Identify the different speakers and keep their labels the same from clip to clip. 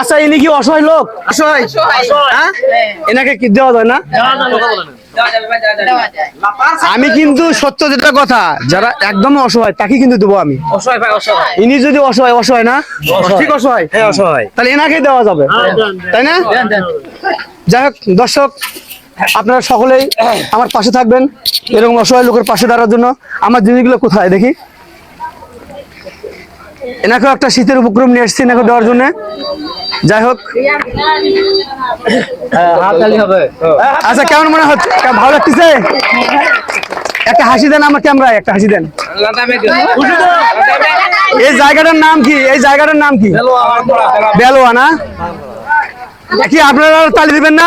Speaker 1: আচ্ছা ইনি কি অসহায় লোক? অসহায়? হ্যাঁ? এনাকে কি দেওয়া যায় না? আমি কিন্তু সত্য যেটা কথা যারা একদম অসহায় তাকে কিন্তু দেবো আমি। ইনি যদি অসহায় অসহায় না? ঠিক অসহায়?
Speaker 2: হ্যাঁ অসহায়।
Speaker 1: তাহলে এনাকে দেওয়া যাবে। তাই না? যাই হোক দর্শক আপনারা সকলেই আমার পাশে থাকবেন এরকম অসহায় লোকের পাশে দাঁড়ার জন্য। আমার জিনিসগুলো কোথায় দেখি? এনাকেও একটা শীতের উপক্রম নিয়ে এসেছি এনাকে দেওয়ার জন্য। যাই হোক। আচ্ছা কেমন মনে হচ্ছে? ভালো লাগতেছে? একটা হাসি দেন আমার ক্যামেরায় একটা হাসি দেন। এই জায়গাটার নাম কি? এই জায়গাটার নাম কি? বেলোয়া না কি আপনারা তালি দিবেন না?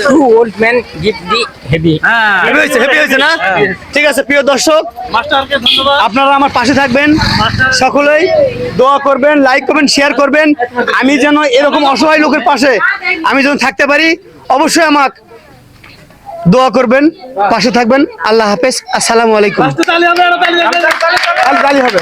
Speaker 2: Two old men give the heavy.
Speaker 1: Heavy হয়েছে হেভি হয়েছে না? ঠিক আছে প্রিয় দর্শক আপনারা আমার পাশে থাকবেন। সকলেই দোয়া করবেন লাইক করবেন শেয়ার করবেন। আমি যেন এরকম অসহায় লোকের পাশে আমি যেন থাকতে পারি অবশ্যই আমাকে দোয়া করবেন পাশে থাকবেন। আল্লাহ হাফেজ। আসসালামু আলাইকুম। হবে